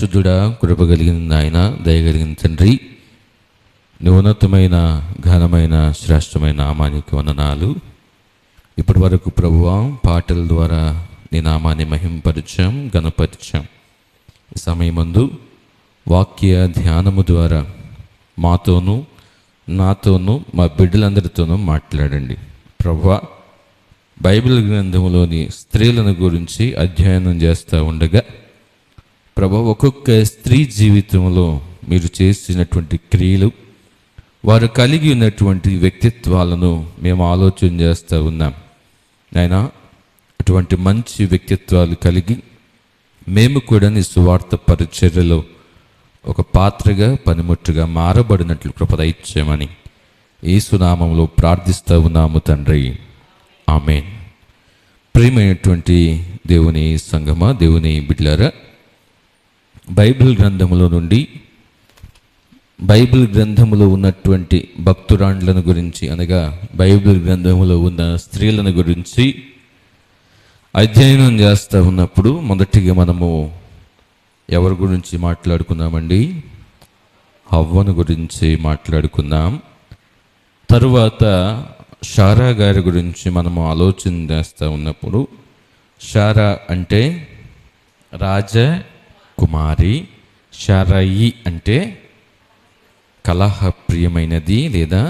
పరిశుద్ధుడా కృప కలిగిన ఆయన దయగలిగిన తండ్రి నీ ఘనమైన శ్రేష్టమైన నామానికి వందనాలు. ఇప్పటి వరకు ప్రభువా పాటల ద్వారా నీ నామాన్ని మహింపరిచాం గణపరిచాం ఈ సమయమందు వాక్య ధ్యానము ద్వారా మాతోనూ నాతోనూ మా బిడ్డలందరితోనూ మాట్లాడండి. ప్రభువా బైబిల్ గ్రంథంలోని స్త్రీలను గురించి అధ్యయనం చేస్తూ ఉండగా ప్రభా ఒక్కొక్క స్త్రీ జీవితంలో మీరు చేసినటువంటి క్రియలు వారు కలిగి ఉన్నటువంటి వ్యక్తిత్వాలను మేము ఆలోచన చేస్తూ ఉన్నాం. నాయన అటువంటి మంచి వ్యక్తిత్వాలు కలిగి మేము కూడా నీ సువార్త పరిచర్యలో ఒక పాత్రగా పనిముట్టుగా మారబడినట్లు కృపదైత్యమని ఇచ్చామని ఈ సునామంలో ప్రార్థిస్తూ ఉన్నాము తండ్రి. ఆమెన్. ప్రియమైనటువంటి దేవుని సంగమ దేవుని బిడ్లారా బైబిల్ గ్రంథములో నుండి బైబిల్ గ్రంథములో ఉన్నటువంటి భక్తురాండ్లను గురించి అనగా బైబిల్ గ్రంథములో ఉన్న స్త్రీలను గురించి అధ్యయనం చేస్తూ ఉన్నప్పుడు మొదటిగా మనము ఎవరి గురించి మాట్లాడుకున్నామండి? హవ్వను గురించి మాట్లాడుకున్నాం తరువాత షారా గారి గురించి మనము ఆలోచన చేస్తూ ఉన్నప్పుడు షారా అంటే రాజ కుమారి షరయి అంటే కలహప్రియమైనది లేదా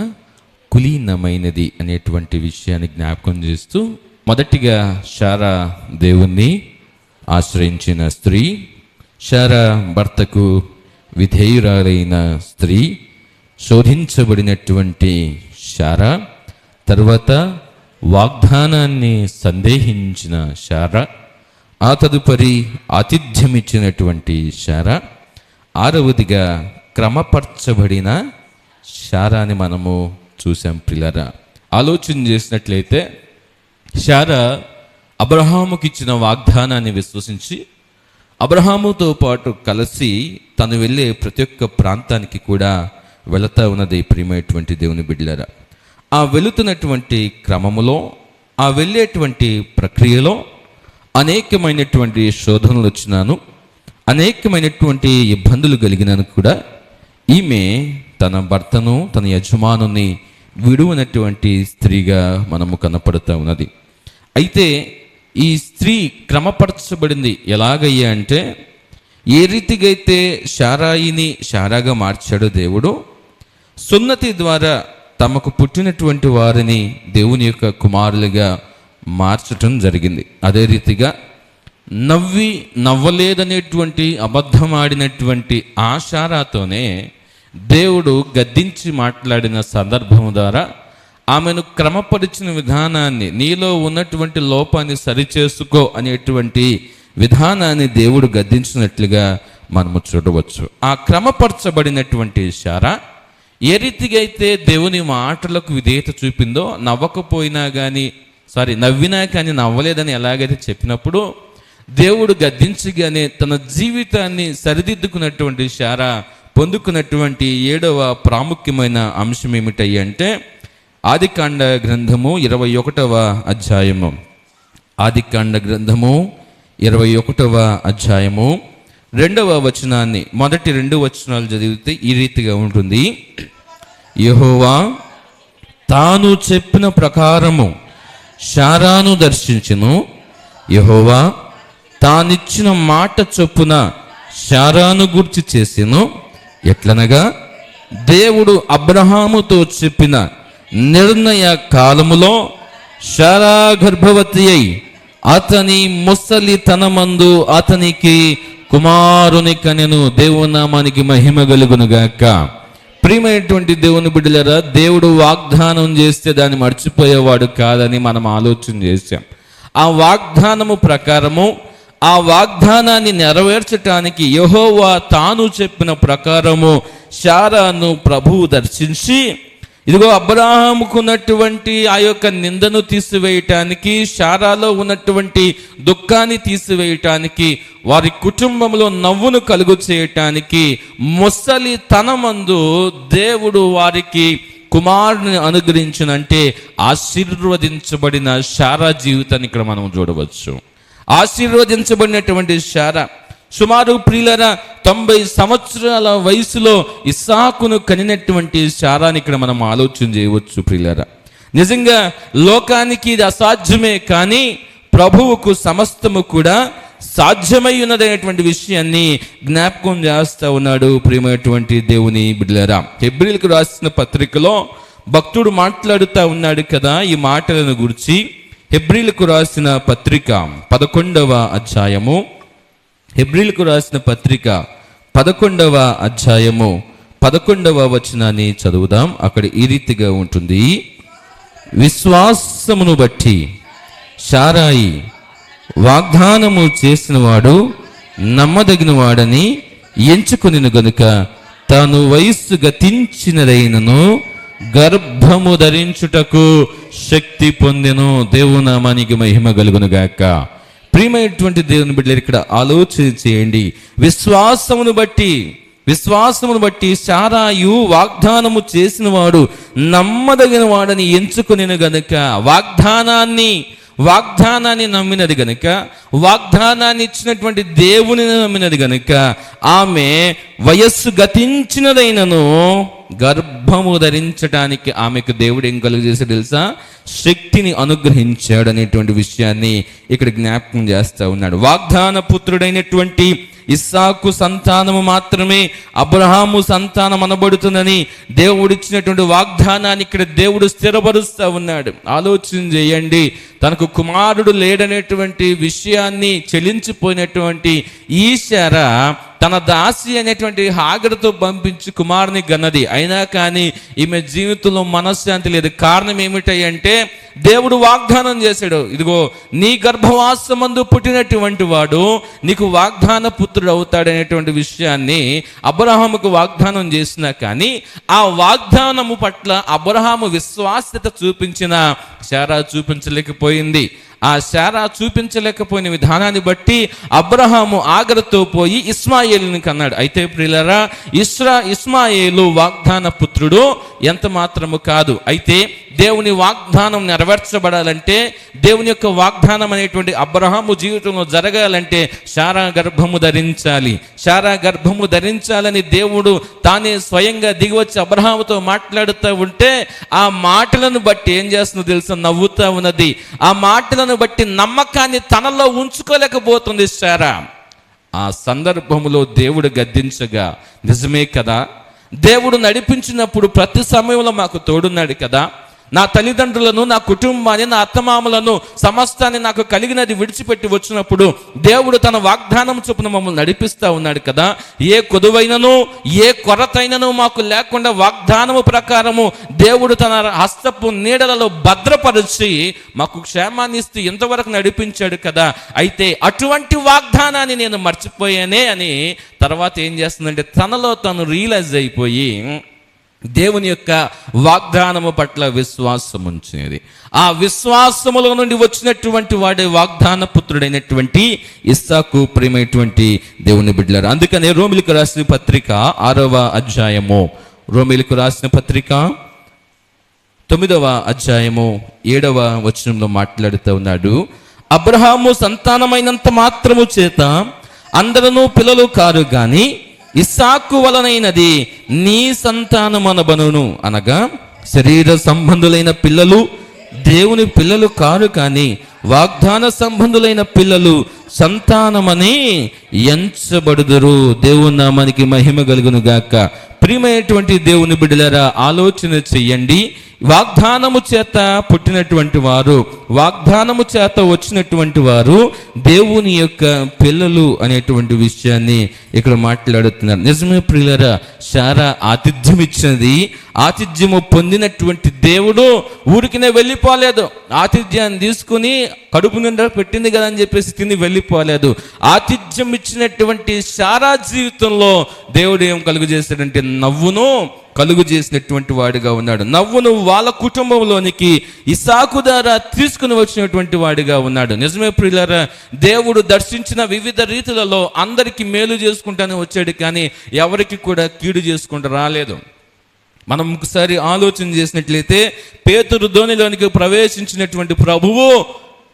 కులీనమైనది అనేటువంటి విషయాన్ని జ్ఞాపకం చేస్తూ మొదటిగా షారా దేవుణ్ణి ఆశ్రయించిన స్త్రీ షారా భర్తకు విధేయురాలైన స్త్రీ శోధించబడినటువంటి షారా తర్వాత వాగ్దానాన్ని సందేహించిన షారా ఆ తదుపరి ఆతిథ్యమిచ్చినటువంటి శారా. ఆరవదిగా క్రమపరచబడిన శారాని మనము చూసాం పిల్లరా ఆలోచన చేసినట్లయితే శారా అబ్రహాముకి ఇచ్చిన వాగ్దానాన్ని విశ్వసించి అబ్రహాముతో పాటు కలిసి తను వెళ్ళే ప్రతి ఒక్క ప్రాంతానికి కూడా వెళతా ఉన్నది ప్రియమైనటువంటి దేవుని బిడ్డలరా. ఆ వెళుతున్నటువంటి క్రమములో ఆ వెళ్ళేటువంటి ప్రక్రియలో అనేకమైనటువంటి శోధనలు వచ్చినాను అనేకమైనటువంటి ఇబ్బందులు కలిగినాను కూడా. ఈమె తన భర్తను తన యజమానుని విడువనటువంటి స్త్రీగా మనము కనపడుతూ ఉన్నది. అయితే ఈ స్త్రీ క్రమపరచబడింది ఎలాగయ్యా అంటే ఏ రీతిగైతే శారాయిని షారాయిని షారాగా మార్చాడో దేవుడు సున్నతి ద్వారా తమకు పుట్టినటువంటి వారిని దేవుని యొక్క కుమారులుగా మార్చటం జరిగింది. అదే రీతిగా నవ్వి నవ్వలేదనేటువంటి అబద్ధమాడినటువంటి ఆశారాతోనే దేవుడు గద్దించి మాట్లాడిన సందర్భం ద్వారా ఆమెను క్రమపరిచిన విధానాన్ని నీలో ఉన్నటువంటి లోపాన్ని సరిచేసుకో అనేటువంటి విధానాన్ని దేవుడు గద్దించినట్లుగా మనము చూడవచ్చు. ఆ క్రమపరచబడినటువంటి ఇషారా ఏ రీతిగా అయితే దేవుని మాటలకు విధేయత చూపిందో నవ్వకపోయినా కానీ సారీ నవ్వినా కానీ నవ్వలేదని ఎలాగైతే చెప్పినప్పుడు దేవుడు గద్దించగానే తన జీవితాన్ని సరిదిద్దుకున్నటువంటి శారా పొందుకున్నటువంటి ఏడవ ప్రాముఖ్యమైన అంశం ఏమిటయ్యి అంటే ఆదికాండ గ్రంథము ఇరవై ఒకటవ అధ్యాయము. ఆదికాండ గ్రంథము ఇరవై ఒకటవ అధ్యాయము. రెండవ వచనాన్ని మొదటి రెండు వచనాలు చదివితే ఈ రీతిగా ఉంటుంది. యెహోవా తాను చెప్పిన ప్రకారము శారాను దర్శించును. యెహోవా తానిచ్చిన మాట చొప్పున శారాను గుర్చి చేసెను. ఎట్లనగా దేవుడు అబ్రహాముతో చెప్పిన నిర్ణయ కాలములో శారా గర్భవతి అయి అతని ముసలితనమందు అతనికి కుమారుని కనెను. దేవునామానికి మహిమ కలుగునుగాక. ప్రియమైనటువంటి దేవుని బిడ్డలరా దేవుడు వాగ్దానం చేస్తే దాన్ని మర్చిపోయేవాడు కాదని మనం ఆలోచన చేశాం. ఆ వాగ్దానము ప్రకారము ఆ వాగ్దానాన్ని నెరవేర్చటానికి యహోవా తాను చెప్పిన ప్రకారము శారాను ప్రభువు దర్శించి ఇదిగో అబ్రాహాముకు ఉన్నటువంటి ఆ యొక్క నిందను తీసివేయటానికి శారాలో ఉన్నటువంటి దుఃఖాన్ని తీసివేయటానికి వారి కుటుంబంలో నవ్వును కలుగు చేయటానికి ముసలి తనమందు దేవుడు వారికి కుమారుని అనుగ్రహించినంటే ఆశీర్వదించబడిన శారా జీవితాన్ని ఇక్కడ మనం చూడవచ్చు. ఆశీర్వదించబడినటువంటి శారా సుమారు ప్రియులర తొంభై సంవత్సరాల వయసులో ఇస్సాకును కనినటువంటి శారాన్ని ఇక్కడ మనం ఆలోచన చేయవచ్చు ప్రియులర. నిజంగా లోకానికి ఇది అసాధ్యమే కానీ ప్రభువుకు సమస్తము కూడా సాధ్యమై ఉన్నదైనటువంటి విషయాన్ని జ్ఞాపకం చేస్తూ ఉన్నాడు ప్రియమైనటువంటి దేవుని బిడ్లరా హెబ్రిల్కు రాసిన పత్రికలో భక్తుడు మాట్లాడుతూ ఉన్నాడు కదా ఈ మాటలను గురించి. హెబ్రిల్కు రాసిన పత్రిక పదకొండవ అధ్యాయము హెబ్రిల్కు రాసిన పత్రిక పదకొండవ అధ్యాయము పదకొండవ వచనాన్ని చదువుదాం. అక్కడ ఈ రీతిగా ఉంటుంది. విశ్వాసమును బట్టి షారాయి వాగ్దానము చేసినవాడు నమ్మదగినవాడని ఎంచుకుని గనుక తాను వయస్సు గతించినదైనను గర్భము ధరించుటకు శక్తి పొందెను. దేవునామానికి మహిమ కలుగునుగాక. గాక ప్రియమైనటువంటి దేవుని బిడ్డలు ఇక్కడ ఆలోచన చేయండి. విశ్వాసమును బట్టి విశ్వాసమును బట్టి శారాయు వాగ్దానము చేసినవాడు నమ్మదగిన వాడని ఎంచుకుని గనుక వాగ్దానాన్ని వాగ్దానాన్ని నమ్మినది గనుక వాగ్దానాన్ని ఇచ్చినటువంటి దేవుని నమ్మినది గనుక ఆమె వయస్సు గతించినదైనను గర్భము ధరించడానికి ఆమెకు దేవుడు ఏం కలుగు చేశాడు తెలుసా? శక్తిని అనుగ్రహించాడు అనేటువంటి విషయాన్ని ఇక్కడ జ్ఞాపకం చేస్తూ ఉన్నాడు. వాగ్దాన పుత్రుడైనటువంటి ఇస్సాకు సంతానము మాత్రమే అబ్రహాము సంతానం అనబడుతుందని దేవుడిచ్చినటువంటి వాగ్దానాన్ని ఇక్కడ దేవుడు స్థిరపరుస్తూ ఉన్నాడు. ఆలోచన చేయండి. తనకు కుమారుడు లేడనేటువంటి విషయాన్ని చెలించిపోయినటువంటి ఈ తన దాసి అనేటువంటి హాగడతో పంపించి కుమారుని గన్నది. అయినా కానీ ఈమె జీవితంలో మనశ్శాంతి లేదు. కారణం ఏమిటంటే దేవుడు వాగ్దానం చేశాడు. ఇదిగో నీ గర్భవాసమందు పుట్టినటువంటి వాడు నీకు వాగ్దాన పుత్రుడు అవుతాడనేటువంటి విషయాన్ని అబ్రహాముకు వాగ్దానం చేసినా కానీ ఆ వాగ్దానము పట్ల అబ్రహాము విశ్వాస్యత చూపించిన శారా చూపించలేకపోయింది. ఆ శారా చూపించలేకపోయిన విధానాన్ని బట్టి అబ్రహాము ఆగ్రతో పోయి ఇస్మాయిల్ని కన్నాడు. అయితే ప్రియులరా ఇస్రా ఇస్మాయిలు వాగ్దాన పుత్రుడు ఎంత మాత్రము కాదు. అయితే దేవుని వాగ్దానం నెరవేర్చబడాలంటే దేవుని యొక్క వాగ్దానం అనేటువంటి అబ్రహాము జీవితంలో జరగాలంటే శారా గర్భము ధరించాలి. శారా గర్భము ధరించాలని దేవుడు తానే స్వయంగా దిగివచ్చి అబ్రహాముతో మాట్లాడుతూ ఉంటే ఆ మాటలను బట్టి ఏం చేస్తుందో తెలుసా? నవ్వుతూ ఉన్నది. ఆ మాటలను బట్టి నమ్మకాన్ని తనలో ఉంచుకోలేకపోతుంది శారా. ఆ సందర్భంలో దేవుడు గద్దించగా నిజమే కదా? దేవుడు నడిపించినప్పుడు ప్రతి సమయంలో మాకు తోడున్నాడు కదా. నా తల్లిదండ్రులను నా కుటుంబాన్ని నా అత్తమామలను సమస్తాన్ని నాకు కలిగినది విడిచిపెట్టి వచ్చినప్పుడు దేవుడు తన వాగ్దానం చొప్పున మమ్మల్ని నడిపిస్తా ఉన్నాడు కదా. ఏ కొదువైనను ఏ కొరతైనను మాకు లేకుండా వాగ్దానము ప్రకారము దేవుడు తన హస్తపు నీడలలో భద్రపరిచి మాకు క్షేమాన్ని ఇస్తూ ఇంతవరకు నడిపించాడు కదా. అయితే అటువంటి వాగ్దానాన్ని నేను మర్చిపోయానే అని తర్వాత ఏం చేస్తుందంటే తనలో తను రియలైజ్ అయిపోయి దేవుని యొక్క వాగ్దానము పట్ల విశ్వాసం ఉంచినది ఆ విశ్వాసములో నుండి వచ్చినటువంటి వాడే వాగ్దాన పుత్రుడైనటువంటి ఇస్సాకు ప్రేమైనటువంటి దేవుని బిడ్డలారు అందుకనే రోమిలకు రాసిన పత్రిక ఆరవ అధ్యాయము. రోమిలకు రాసిన పత్రిక తొమ్మిదవ అధ్యాయము ఏడవ వచనంలో మాట్లాడుతూ ఉన్నాడు. అబ్రహాము సంతానమైనంత మాత్రము చేత అందరూ పిల్లలు కారు కానీ ఇస్సాకు వలనైనది నీ సంతానమనబనును అనగా శరీర సంబంధులైన పిల్లలు దేవుని పిల్లలు కారు కానీ వాగ్దాన సంబంధులైన పిల్లలు సంతానమని ఎంచబడుదురు. దేవుని నామానికి మహిమ కలుగును గాక ప్రియమైనటువంటి దేవుని బిడ్డలారా ఆలోచన చెయ్యండి వాగ్దానము చేత పుట్టినటువంటి వారు వాగ్దానము చేత వచ్చినటువంటి వారు దేవుని యొక్క పిల్లలు అనేటువంటి విషయాన్ని ఇక్కడ మాట్లాడుతున్నారు. నిజమే ప్రియులరా శారా ఆతిథ్యం ఇచ్చినది ఆతిథ్యము పొందినటువంటి దేవుడు ఊరికినే వెళ్ళిపోలేదు. ఆతిథ్యాన్ని తీసుకుని కడుపు నిండా పెట్టింది కదా అని చెప్పేసి తిని వెళ్ళిపోలేదు. ఆతిథ్యం ఇచ్చినటువంటి శారా జీవితంలో దేవుడు ఏం కలుగు నవ్వును కలుగు చేసినటువంటి వాడిగా ఉన్నాడు. నవ్వును వాళ్ళ కుటుంబంలోనికి ఇసాకు ద్వారా తీసుకుని వచ్చినటువంటి వాడిగా ఉన్నాడు. నిజమే ప్రియులరా దేవుడు దర్శించిన వివిధ రీతులలో అందరికీ మేలు చేసుకుంటానే వచ్చాడు కానీ ఎవరికి కూడా కీడు చేసుకుంటూ రాలేదు. మనం ఒకసారి ఆలోచన చేసినట్లయితే పేతురు ధోనిలోనికి ప్రవేశించినటువంటి ప్రభువు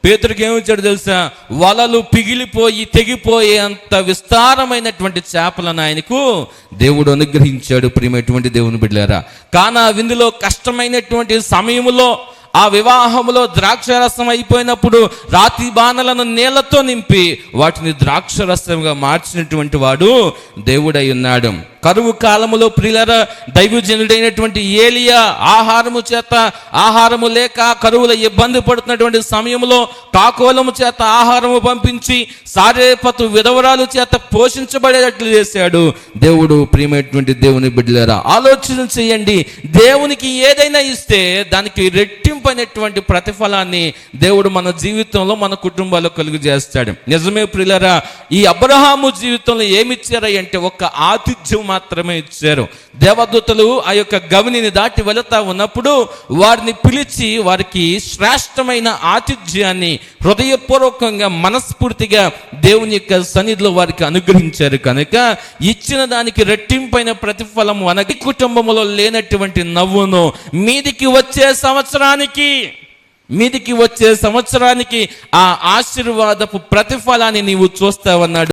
పేతురికి ఏమిచ్చాడు తెలుసా? వలలు పిగిలిపోయి తెగిపోయే అంత విస్తారమైనటువంటి చేపలను ఆయనకు దేవుడు అనుగ్రహించాడు. ప్రియమైనటువంటి దేవుని బిడ్డారా కానా విందులో కష్టమైనటువంటి సమయంలో ఆ వివాహములో ద్రాక్షరసం అయిపోయినప్పుడు రాతి బాణలను నీళ్ళతో నింపి వాటిని ద్రాక్షరసంగా మార్చినటువంటి వాడు దేవుడై ఉన్నాడు. కరువు కాలములో ప్రిలర దైవజనుడైనటువంటి ఏలియా ఆహారము చేత ఆహారము లేక కరువుల ఇబ్బంది పడుతున్నటువంటి సమయంలో కాకోలము చేత ఆహారము పంపించి సారేపతు విధవరాలు చేత పోషించబడేటట్లు చేశాడు. దేవుడు ప్రియమైనటువంటి దేవుని బిడ్డలారా ఆలోచన చేయండి. దేవునికి ఏదైనా ఇస్తే దానికి రెట్టింపైనటువంటి ప్రతిఫలాన్ని దేవుడు మన జీవితంలో మన కుటుంబాల్లో కలుగు చేస్తాడు. నిజమే ప్రిలరా ఈ అబ్రహాము జీవితంలో ఏమిచ్చారా అంటే ఒక ఆతిథ్యం మాత్రమే ఇచ్చారు. దేవదూతలు ఆ యొక్క గవినిని దాటి వెళతా ఉన్నప్పుడు వారిని పిలిచి వారికి శ్రేష్టమైన ఆతిథ్యాన్ని హృదయపూర్వకంగా మనస్ఫూర్తిగా దేవుని యొక్క సన్నిధిలో వారికి అనుగ్రహించారు కనుక ఇచ్చిన దానికి రెట్టింపైన ప్రతిఫలం అనగి కుటుంబంలో లేనటువంటి నవ్వును మీదికి వచ్చే సంవత్సరానికి మీదికి వచ్చే సంవత్సరానికి ఆ ఆశీర్వాదపు ప్రతిఫలాన్ని నీవు చూస్తావన్నాడు.